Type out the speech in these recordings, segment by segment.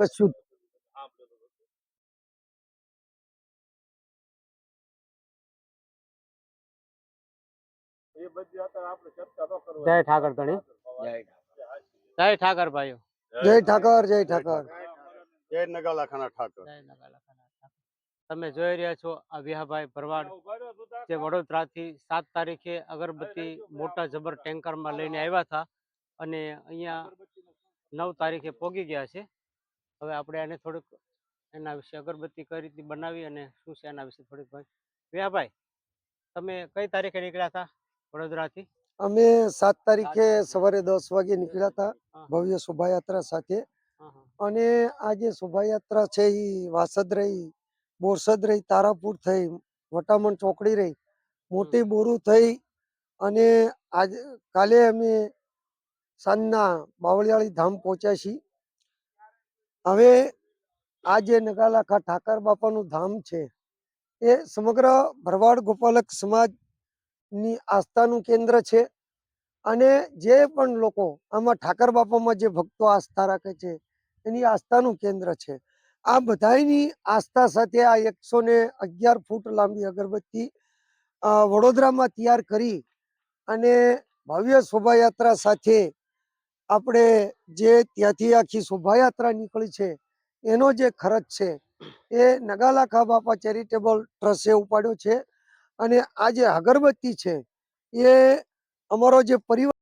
કશું જય ઠાકર ધણી. જય ઠાકર. ભાઈઓ. જય ઠાકર જય ઠાકર. જય નગાલાખાના ઠાકર. તમે જોઈ રહ્યા છો આ વિહાભાઈ ભરવાડ જે વડોદરાથી સાત તારીખે અગરબત્તી મોટા જબર ટેન્કરમાં લઈને આવ્યા હતા અને અહીંયા નવ તારીખે પોગી ગયા છે. હવે આપણે આને થોડુંક એના વિશે અગરબત્તી કઈ રીતની બનાવી અને શું છે એના વિશે થોડીક ભાઈ વ્યાભાઈ તમે કઈ તારીખે નીકળ્યા હતા વડોદરાથી? અમે સાત તારીખે સવારે દસ વાગે નીકળ્યા હતા ભવ્ય શોભાયાત્રા સાથે. અને આ જે શોભાયાત્રા છે એ વાસદ રહી બોરસદ રહી તારાપુર થઈ વટામણ ચોકડી રહી મોટી બોરુ થઈ અને આજ કાલે અમે સાંજના બાવળિયાળી ધામ પહોંચ્યા છીએ. હવે આ જે નગાલાખા ઠાકર બાપાનું ધામ છે, એ સમગ્ર ભરવાડ ગોપાલક સમાજની આસ્થાનું કેન્દ્ર છે અને જે પણ લોકો આમાં ઠાકર બાપામાં જે ભક્તો આસ્થા રાખે છે, એની આસ્થાનું કેન્દ્ર છે. આ બધાયની આસ્થા સાથે આ એકસો અગિયાર ફૂટ લાંબી અગરબત્તી વડોદરામાં તૈયાર કરી અને ભવ્ય શોભાયાત્રા સાથે આપણે જે ત્યાંથી આખી શોભાયાત્રા નીકળી છે, એનો જે ખર્ચ છે, એ નગાલાખા બાપા ચેરિટેબલ ટ્રસ્ટે ઉપાડ્યો છે. અને આ જે અગરબત્તી છે, એ અમારો જે પરિવાર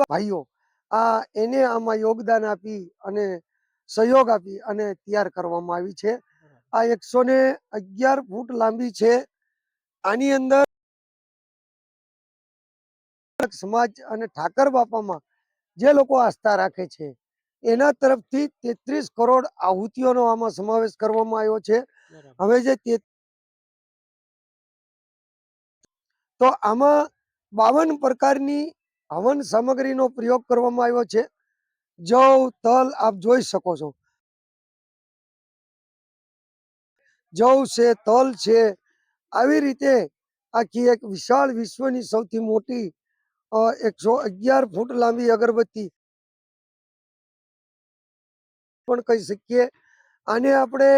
ભાઈઓ, આ એને આમાં યોગદાન આપી અને સહયોગ આપી અને તૈયાર કરવામાં આવી છે. આ એકસો અગિયાર ફૂટ લાંબી છે. આની અંદર સમાજ અને ઠાકર બાપામાં જે લોકો આસ્થા રાખે છે એના તરફથી તેત્રીસ કરોડ આહુતિઓનો આમાં સમાવેશ કરવામાં આવ્યો છે. હવે જે તો આમાં બાવન પ્રકારની હવન સામગ્રીનો પ્રયોગ કરવામાં આવ્યો છે. જવ તલ આપ જોઈ શકો છો. જવ છે તલ છે. આવી રીતે આખી એક વિશાળ વિશ્વની સૌથી મોટી એકસો અગિયાર ફૂટ લાંબી અગરબત્તી. પણ કહી શકીએ, આને આપણે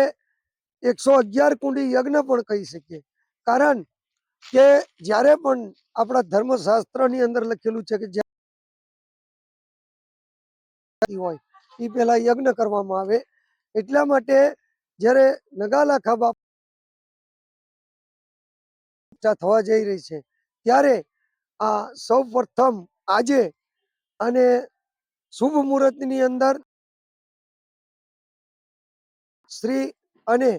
એકસો અગિયાર કુંડી યજ્ઞ પણ કહી શકીએ. કારણ કે જ્યારે પણ આપણા ધર્મશાસ્ત્રની અંદર લખેલું છે કે હોય, એ પહેલા યજ્ઞ કરવામાં આવે. એટલા માટે જ્યારે નગાલાખા બાપ થવા જઈ રહી છે, ત્યારે આ સૌ પ્રથમ આજે અને શુભ મુહૂર્તની અંદર શ્રી અને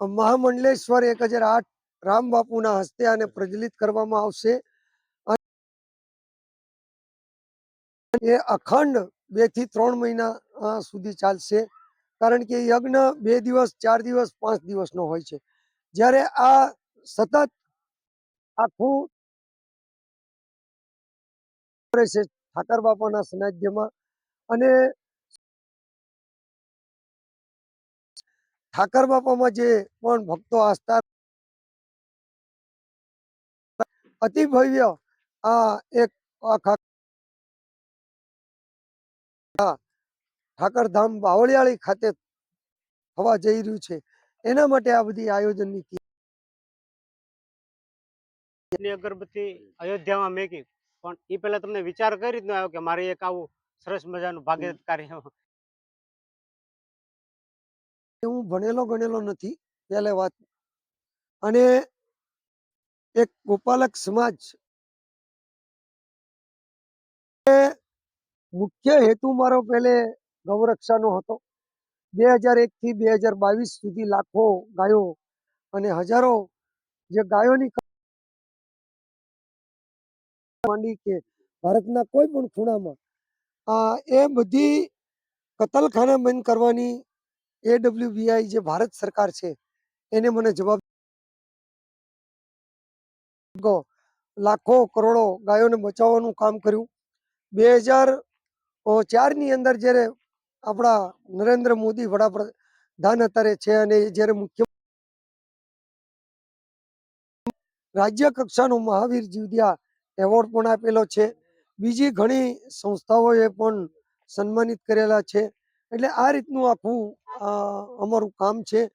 મહામંડલેશ્વર એક હજાર આઠ રામ બાપુના હસ્તે આને પ્રજ્વલિત કરવામાં આવશે. એ અખંડ બેથી ત્રણ મહિના સુધી ચાલશે. કારણ કે યજ્ઞ બે દિવસ, ચાર દિવસ, પાંચ દિવસનો હોય છે. જ્યારે આ સતત આખું કરે છે ઠાકર બાપાના સાનિધ્યમાં અને ઠાકર બાપામાં જે પણ ભક્તો આસ્થા અતિ ભવ્ય આ એક ઠાકરધામ બાવળિયાળી ખાતે થવા જઈ રહ્યું છે. એના માટે આ બધી આયોજનની અગરબત્તી અયોધ્યામાં મેકી પણ એ પહેલા તમને વિચાર કરી રીતનો આવ્યો કે મારે એક આવું સરસ મજાનું ભાગ્ય કાર્ય હું ભણેલો ગણેલો નથી પહેલે વાત. અને એક ગોપાલક સમાજ એ મુખ્ય હેતુ મારો પહેલે ગૌરક્ષાનો હતો. બે હજાર એક થી બે હજાર બાવીસ સુધી લાખો ગાયો અને હજારો જે ગાયોની માંડી કે ભારતના કોઈ પણ ખૂણામાં આ એ બધી કતલખાના બંધ કરવાની એડબ્લ્યુબીઆઈ જે ભારત સરકાર છે, એને મને જવાબ લાખો કરોડો ગાયોને બચાવવાનું કામ કર્યું. બે હજાર ચારની અંદર જ્યારે આપણા નરેન્દ્ર મોદી વડાપ્રધાન અત્યારે છે અને જ્યારે મુખ્ય રાજ્ય કક્ષાનો મહાવીર જીવદયા એવોર્ડ પણ આપેલો છે. બીજી ઘણી સંસ્થાઓએ પણ સન્માનિત કરેલા છે. એટલે આ રીતનું આખું અમારું કામ છે.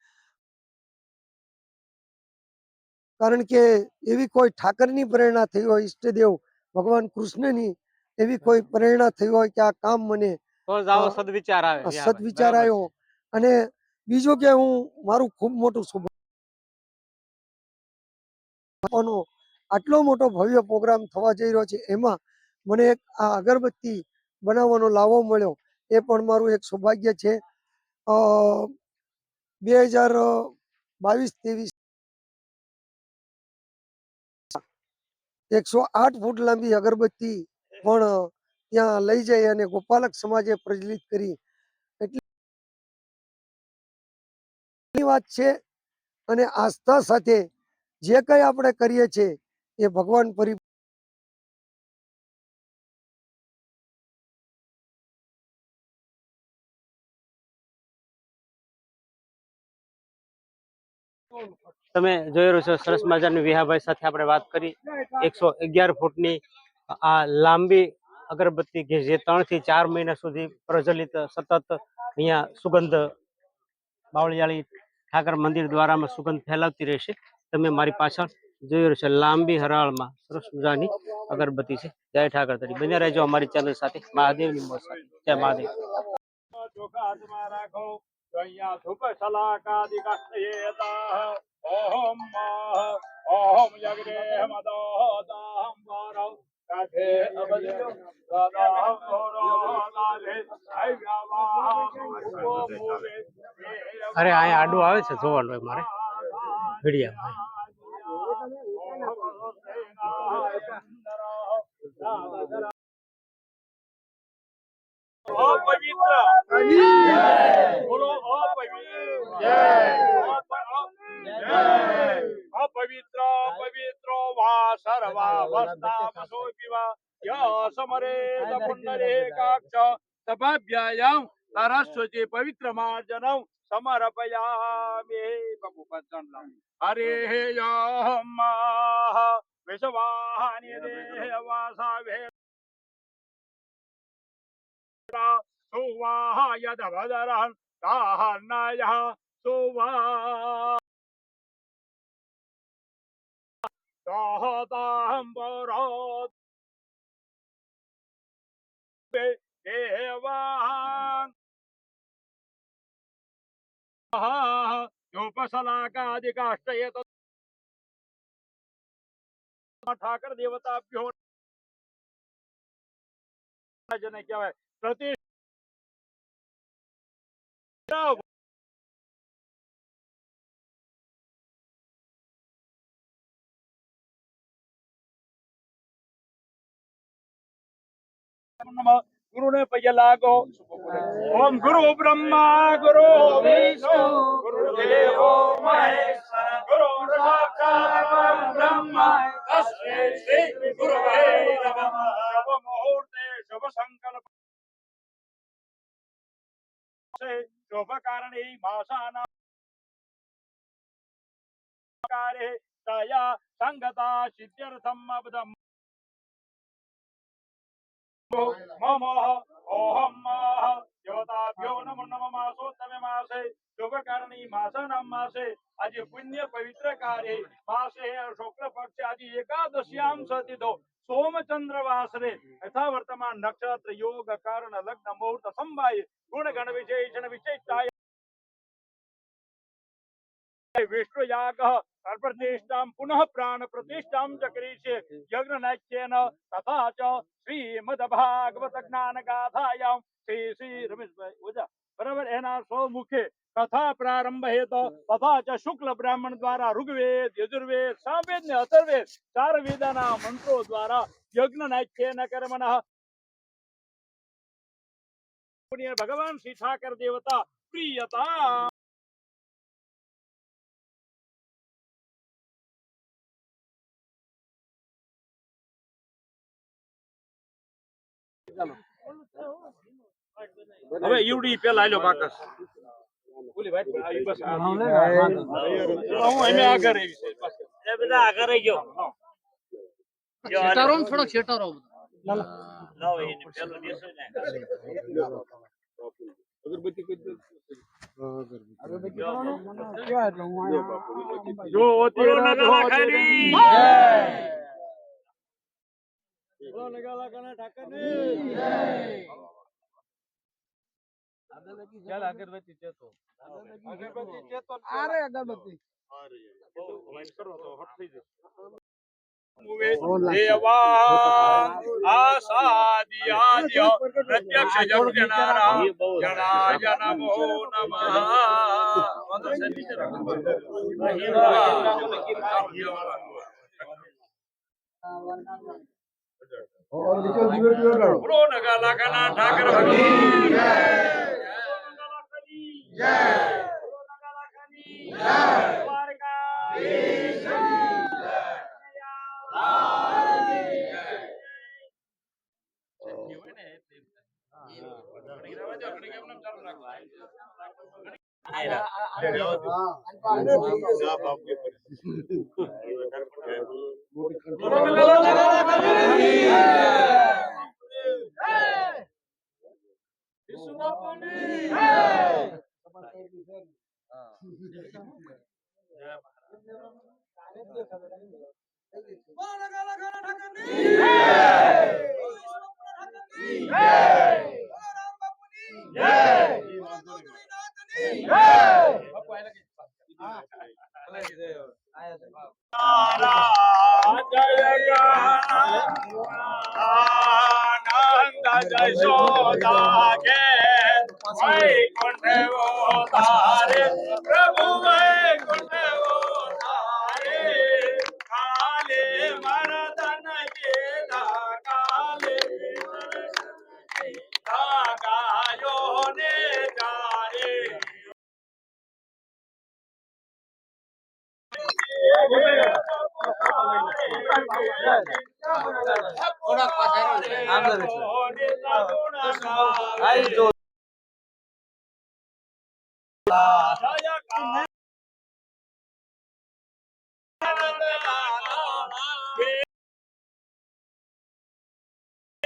કારણ કે એવી કોઈ ઠાકરની પ્રેરણા થઈ હોય ઈષ્ટદેવ ભગવાન કૃષ્ણની એવી કોઈ પ્રેરણા થઈ હોય કે આ કામ મને સદવિચાર. આવ્યો. અને બીજું કે હું મારું ખૂબ મોટું સૌભાગ્યનો આટલો મોટો ભવ્ય પ્રોગ્રામ થવા જઈ રહ્યો છે, એમાં મને એક આ અગરબત્તી બનાવવાનો લાવો મળ્યો, એ પણ મારું એક સૌભાગ્ય છે. બે હજાર બાવીસ ત્રેવીસ એકસો આઠ ફૂટ લાંબી અગરબત્તી પણ ત્યાં લઈ જઈ અને ગોપાલક સમાજે પ્રજલિત કરી. એટલી વાત છે અને આસ્થા સાથે જે કંઈ આપણે કરીએ છીએ એ ભગવાન પરી તમે જોઈ રહ્યો છો સરસ મજાની વિહાભાઈ સાથે આપણે વાત કરી. એકસો અગિયાર ફૂટની આ લાંબી અગરબત્તી કે જે ત્રણથી ચાર મહિના સુધી પ્રજ્વલિત સતત અહીંયા સુગંધ બાવળિયાળી ઠાકર મંદિર દ્વારામાં સુગંધ ફેલાવતી રહેશે. તમે મારી પાછળ જોઈ રહ્યો છો લાંબી હરાળમાં સરસ મજાની અગરબત્તી છે. જય ઠાકર તરી. બન્યા રહેજો અમારી ચેનલ સાથે. મહાદેવની મોજ સાથે. જય મહાદેવ. ચોખા હાથમાં રાખો તો અહીંયા ધૂપ શલાકાદિ કાષ્ઠયેતા ઓમ ઓમ યગ્રે મદોદામ વારો કાઠે અબલ્યો દાદામ ઓરો દાલે આય્યાવા મૂવે અરે અહીંયા આડું આવે છે જોવાનું હોય મારે. ઘડિયા અપવિત્ર બોલો અપવિત્ર પવિત્ર વા સર્વા વસ્તા વસો પીવા ય સમરે સરસ્વતી પવિત્ર માર્જનમ સમર્પયામિ હરે યમ વિશ્વાહાનિ દેવાસા વે સુવાયદ ભદરહં તાહનય સુવા દહતાંબરો દેવાં દેવતા ઠાકર દેવતાભ્યો જેને કહેવાય પ્રતિ ગુરુને પૈયા લાગો. ઓમ ગુરુ બ્રહ્મા, ગુરુ વિષ્ણુ, ગુરુ દેવો મહેશ્વર, ગુરુ સાક્ષાત બ્રહ્મ તસ્મૈ શ્રી ગુરુવે નમઃ શુભ મુહૂર્તે શુભ સંકલ્પ શુભ કારણે માસાના કારે મમ ઓહમ દેવતાભ્યો નમો નમઃ માસોત્તમે માસે શુભ કારણી માસાનામ માસે આજે પુણ્ય પવિત્ર કાર્ય માસે શુક્લ પક્ષ આજે એકાદશ્યામ સતિથો સોમચંદ્ર વાસરે નક્ષત્ર યોગ કારણ લગ્ન મુહૂર્ત સંભાય ગુણ ગણ વિશેષણ વિશેષતાય વિષ્ણુ યાગ પ્રતિષ્ઠામ પુનઃ પ્રાણ પ્રતિષ્ઠામ ચ કરીશે યજ્ઞ નાટ્યેન તથા ચ શ્રીમદ ભાગવત જ્ઞાન ગાથાયામ શ્રી શ્રી રમેશભાઈ ઓજા બરાબર એના સૌ મુખે કથા પ્રારંભ હેત તથા ચ શુક્લ બ્રાહ્મણ દ્વારા ઋગ્વેદ યજુર્વેદ સામવેદ ને અથર્વેદ ચાર વેદાના મંત્રો દ્વારા યજ્ઞ નાટ્યેન કર્મણ ભગવાન શ્રી ઠાકર દેવતા પ્રિયતા હવે ઈવડી પેલા આલ્યો બાકસ. ઓલી વાત બસ. હું એમે આગળ આવી છે બસ. એ બધા આગળ રહી ગયો. છેટારો ને થોડોક છેટારો જો તેરા ધોતરી દેવા આસાદિયાદ્ય પ્રત્યક્ષ જગનારા જનાય નમો નમઃ. બોલો નગા લાખાના ઠાકર ભગવાન જય લાખાની જય ఆనంద జశోదా કે વૈકુંઠ તારે પ્રભુ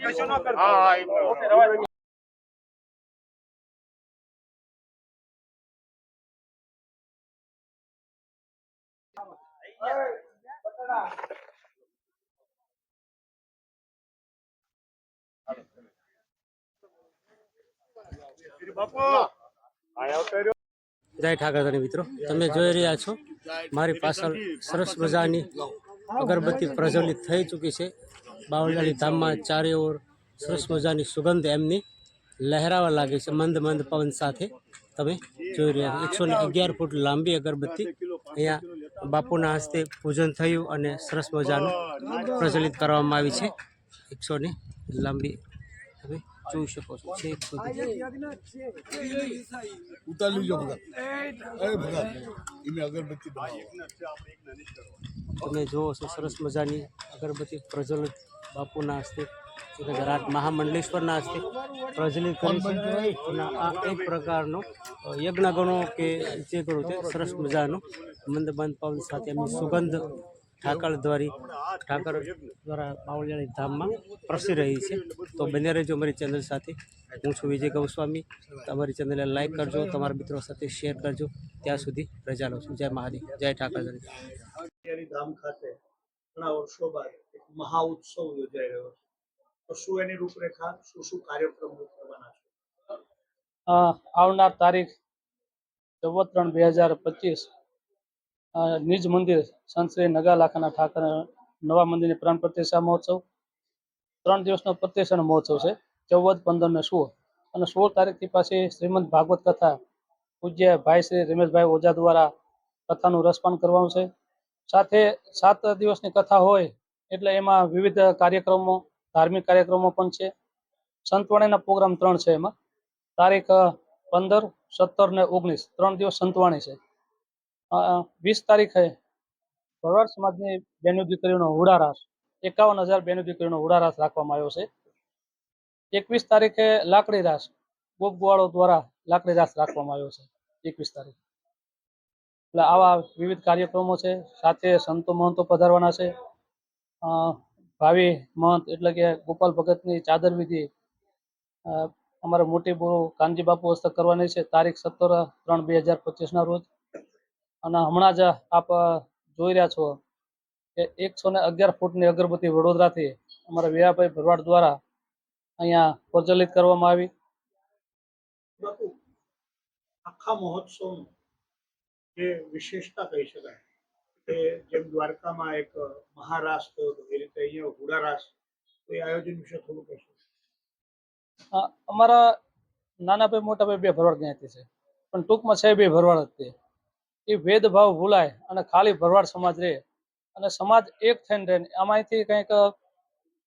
કશું ન કરતો જય ઠાકરધણી મિત્રો, તમે જોઈ રહ્યા છો, મારી પાછળ સરસ મજાની અગરબત્તી પ્રજ્વલિત થઈ ચૂકી છે. બાવળિયાળી ધામમાં ચારે ઓર સરસ મજાની સુગંધ એમની લહેરાવા લાગે છે, મંદ મંદ પવન સાથે. તમે જોઈ રહ્યા છો, એકસો અગિયાર ફૂટ લાંબી અગરબત્તી અહીંયા બાપુના હસ્તે પૂજન થયું અને સરસ મજાનું પ્રચલિત કરવામાં આવી છે. એકસો ને લાંબી તમે જોઈ શકો છો. ઉતાર લીજો અગરબત્તી તમે જુઓ છો સરસ મજાની અગરબત્તી પ્રજ્વલિત બાપુના હસ્તે ગુજરાત મહામંડલેશ્વરના હસ્તે પ્રજ્વલિત કરી છે. અને આ એક પ્રકારનો યજ્ઞ ગણો કે જે ગણો તે સરસ મજાનું મંદ મંદ પવન સાથે એમની સુગંધ ઠાકર દ્વારી, ઠાકર દ્વારા બાવળિયાળી ધામમાં પ્રસરી રહી છે. તો બને રહેજો અમારી ચેનલ સાથે. હું છું વિજય ગૌસ્વામી. તમારી ચેનલને લાઈક કરજો, તમારા મિત્રો સાથે શેર કરજો. ત્યાં સુધી રજા લો છું. જય મહાદેવ. જય ઠાકર ધામ ખાતે ઘણા વર્ષો બાદ મહા ઉત્સવ યોજાઈ રહ્યો છે. શું એની રૂપરેખા, શું શું કાર્યક્રમો કરવાના છે? આવનાર તારીખ ચૌદ ત્રણ બે હજાર પચીસ નિજ મંદિર સંત શ્રી નગા ઠાકર નવા મંદિરની પ્રાણ પ્રતિષ્ઠા મહોત્સવ. ત્રણ દિવસનો પ્રતિષ્ઠાનો મહોત્સવ છે, ચૌદ પંદર ને સોળ. અને સોળ તારીખથી પાછી શ્રીમદ ભાગવત કથા પૂજ્ય ભાઈ શ્રી રમેશભાઈ ઓઝા દ્વારા કથાનું રસપાન કરવાનું છે. સાથે સાત દિવસની કથા હોય, એટલે એમાં વિવિધ કાર્યક્રમો ધાર્મિક કાર્યક્રમો પણ છે. સંતવાણીના પ્રોગ્રામ ત્રણ છે એમાં. તારીખ પંદર, સત્તર ને ઓગણીસ. ત્રણ દિવસ સંતવાણી છે. વીસ તારીખે ભરવાડ સમાજની બેનો દીકરીનો હુડારાસ એકાવન હજાર બેનો દીકરીનો હુડારાસ રાખવામાં આવ્યો છે. એકવીસ તારીખે લાકડી રાસ ગોપગોવાળો દ્વારા લાકડી રાસ રાખવામાં આવ્યો છે. એકવીસ તારીખે. એટલે આવા વિવિધ કાર્યક્રમો છે. સાથે સંતો મહંતો પધારવાના છે. ભાવિ મહંત એટલે કે ગોપાલ ભગતની ચાદર વિધિ અમારે મોટી બહુ કાનજી બાપુ હસ્તક કરવાની છે તારીખ સત્તર ત્રણ બે હજાર પચીસના રોજ. અને હમણાં જ આપ જોઈ રહ્યા છો કે એકસો ને અગિયાર ફૂટની અગરબત્તી વડોદરાથી અમારા વીરાભાઈ ભરવાડ દ્વારા અહીંયા પ્રજ્વલિત કરવામાં આવી. આખા મહોત્સવનું જે વિશેષતા કહી શકાય. કે જેમ દ્વારકામાં એક હતો એ રીતે અહીંયા હુડારાસ તો એ આયોજન વિશે થોડું કહેશો? અમારા નાના ભાઈ, મોટા ભાઈ બે ભરવાડ જ્ઞાતિ છે. પણ ટૂંકમાં છે બે ભરવાડ જ તે એ ભેદભાવ ભૂલાય અને ખાલી ભરવાડ સમાજ રહે. અને સમાજ એક થઈને રહે આમાંથી કંઈક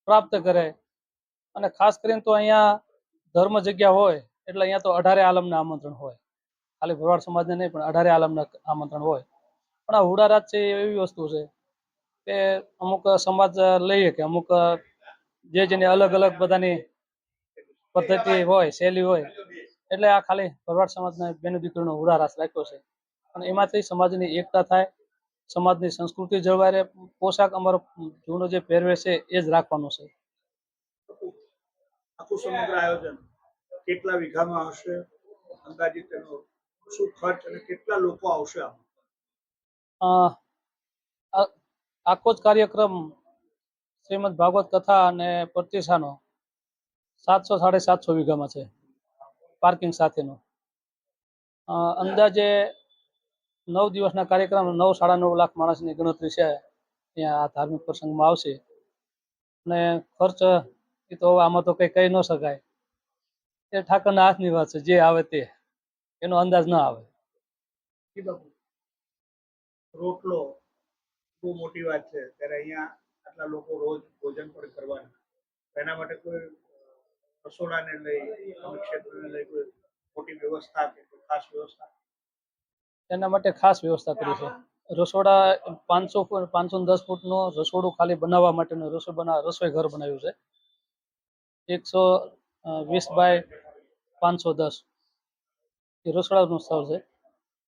પ્રાપ્ત કરે. અને ખાસ કરીને તો અહીંયા ધર્મ જગ્યા હોય, એટલે અહીંયા તો અઢારે આલમના આમંત્રણ હોય. ખાલી ભરવાડ સમાજને નહીં, પણ અઢારે આલમના આમંત્રણ હોય. પણ હુડારાજ છે એવી વસ્તુ છે કે અમુક સમાજ લઈએ કે અમુક જે જેની અલગ અલગ બધાની પદ્ધતિ હોય, શૈલી હોય, એટલે આ ખાલી ભરવાડ સમાજને બેનો દીકરીનો હુડારાસ રાખ્યો છે. અને એમાંથી સમાજની એકતા થાય, સમાજની સંસ્કૃતિ જળવાય રહે, પોશાક અમારો જૂનો જે પહેરવેશ છે એ જ રાખવાનો છે. કેટલા વીઘામાં હશે અંદાજિત એનો શું ખર્ચ અને કેટલા લોકો આવશે આમાં? આખો જ કાર્યક્રમ શ્રીમદ ભાગવત કથા અને પ્રતિષ્ઠાનો સાતસો સાડી સાતસો વીઘામાં છે પાર્કિંગ સાથેનો. અંદાજે નવ દિવસના કાર્યક્રમ, નવ સાડા નવ લાખ માણસની ગણતરી છે, ત્યાં આ ધાર્મિક પ્રસંગમાં આવશે. અને ખર્ચ, એ તો આમાં તો કંઈ કહી ન શકાય. એ ઠાકરના હાથની વાત છે, જે આવે તે, એનો અંદાજ ન આવે. રોટલો બહુ મોટી વાત છે. ત્યારે અહીંયા આટલા લોકો રોજ ભોજન પણ કરવાના. એના માટે કોઈ રસોડાને લઈ ક્ષેત્રને લઈ કોઈ મોટી વ્યવસ્થા કે કોઈ ખાસ વ્યવસ્થા? એના માટે ખાસ વ્યવસ્થા કરી છે. રસોડા પાંચસો પાંચસો દસ ફૂટનો રસોડું ખાલી બનાવવા માટેનું રસોઈ બના, રસોઈ ઘર બનાવ્યું છે. એકસો વીસ બાય પાંચસો દસ. એ રસોડાનું સ્થળ છે.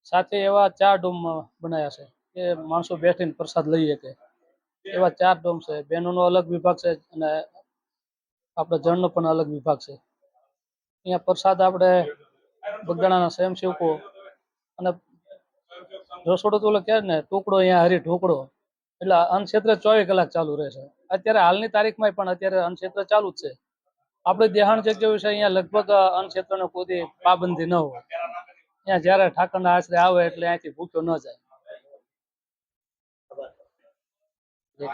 સાથે એવા ચાર ડોમ બનાવ્યા છે. કે માણસો બેસીને પ્રસાદ લઈ શકે. એવા ચાર ડોમ છે. બહેનોનો અલગ વિભાગ છે અને આપણે જણનો પણ અલગ વિભાગ છે. અહીંયા પ્રસાદ આપણે બગદાણાના સ્વયંસેવકો અને રસોડો તો કહે ને, ટુકડો અહીંયા હરી ઢોકળો. એટલે અન્નક્ષેત્ર ચોવીસ કલાક ચાલુ રહેશે અત્યારે હાલની તારીખમાં પણ અત્યારે અન્નક્ષેત્ર ચાલુ જ છે. આપણે દેહાણ જગ્યા વિશે અહીંયા લગભગ અન્નક્ષેત્રનો કોઈ પાબંદી ન હોય. અહીંયા જ્યારે ઠાકરના આશરે આવે એટલે અહીંયાથી ભૂખ્યો ન જાય. Dạ.